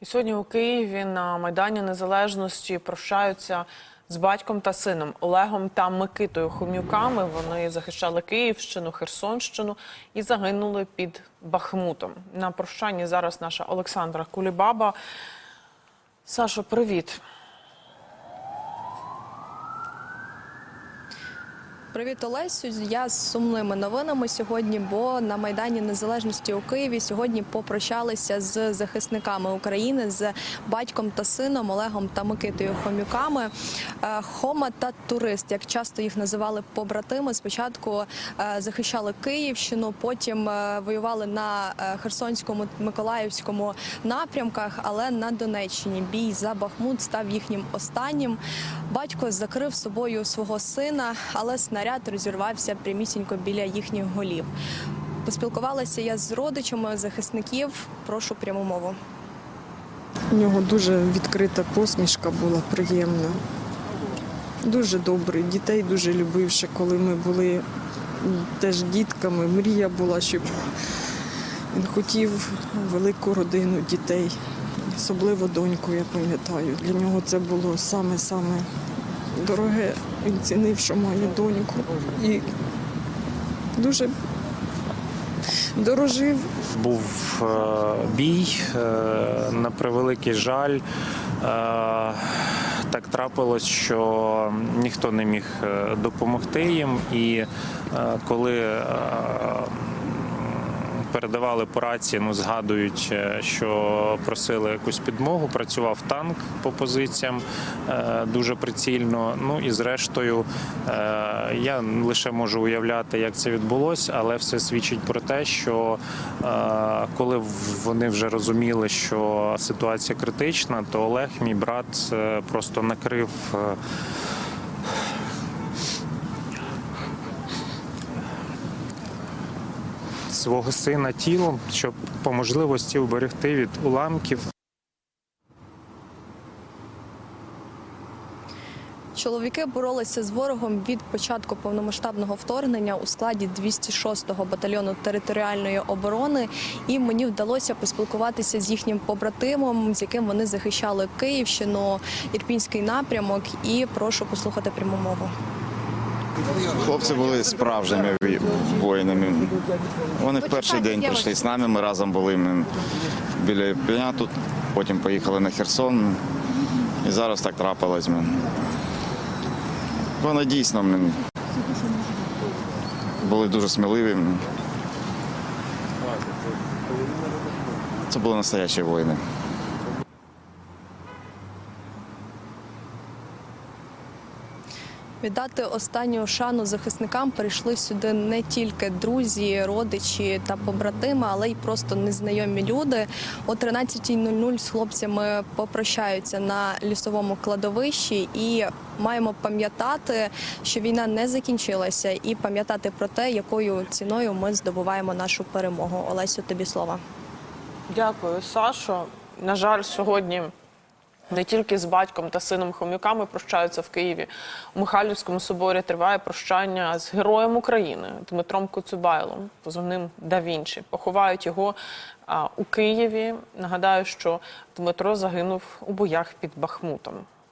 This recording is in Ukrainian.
І сьогодні у Києві на Майдані Незалежності прощаються з батьком та сином Олегом та Микитою Хом'юками. Вони захищали Київщину, Херсонщину і загинули під Бахмутом. На прощанні зараз наша Олександра Кулібаба. Сашо, привіт. Привіт, Олесю. Я з сумними новинами сьогодні, бо на Майдані Незалежності у Києві сьогодні попрощалися з захисниками України, з батьком та сином Олегом та Микитою Хомюками. Е, Хома та турист, як часто їх називали побратими. Спочатку е, захищали Київщину, потім е, воювали на Херсонському Миколаївському напрямках, але на Донеччині бій за Бахмут став їхнім останнім. Батько закрив собою свого сина, але снаряд розірвався прямісінько біля їхніх голів. Поспілкувалася я з родичами захисників. Прошу пряму мову. У нього дуже відкрита посмішка була приємна. Дуже добрий. Дітей дуже любив ще, коли ми були теж дітками. Мрія була, щоб він хотів велику родину дітей, особливо доньку, я пам'ятаю. Для нього це було саме-саме дороге. Він цінив, що має доньку. І дуже дорожив Був е, бій, е, на превеликий жаль. е, Так трапилось, що ніхто не міг е, допомогти їм, і е, коли е, передавали по рації, ну згадують, е, що просили якусь підмогу. Працював танк по позиціям е, дуже прицільно. Ну і зрештою, е, я лише можу уявляти, як це відбулося, але все свідчить про те, що коли вони вже розуміли, що ситуація критична, то Олег, мій брат, просто накрив. Свого сина тілом, щоб по можливості уберегти від уламків. Чоловіки боролися з ворогом від початку повномасштабного вторгнення у складі 206-го батальйону територіальної оборони. І мені вдалося поспілкуватися з їхнім побратимом, з яким вони захищали Київщину, Ірпінський напрямок. І прошу послухати пряму мову. Хлопці були справжніми воїнами. Вони в перший день прийшли з нами. Ми разом були ми біля Ірпеня тут, потім поїхали на Херсон. І зараз так трапилось. Ми. Вони дійсно були дуже сміливі. Це були настоящі воїни. Віддати останню шану захисникам прийшли сюди не тільки друзі, родичі та побратими, але й просто незнайомі люди. О 13.00 з хлопцями попрощаються на лісовому кладовищі і маємо пам'ятати, що війна не закінчилася, і пам'ятати про те, якою ціною ми здобуваємо нашу перемогу. Олесю, тобі слово. Дякую, Сашо. На жаль, сьогодні не тільки з батьком та сином Хом'юками прощаються в Києві. У Михайлівському соборі триває прощання з героєм України Дмитром Коцюбайлом, позивним Да Вінчі. Поховають його а, у Києві. Нагадаю, що Дмитро загинув у боях під Бахмутом.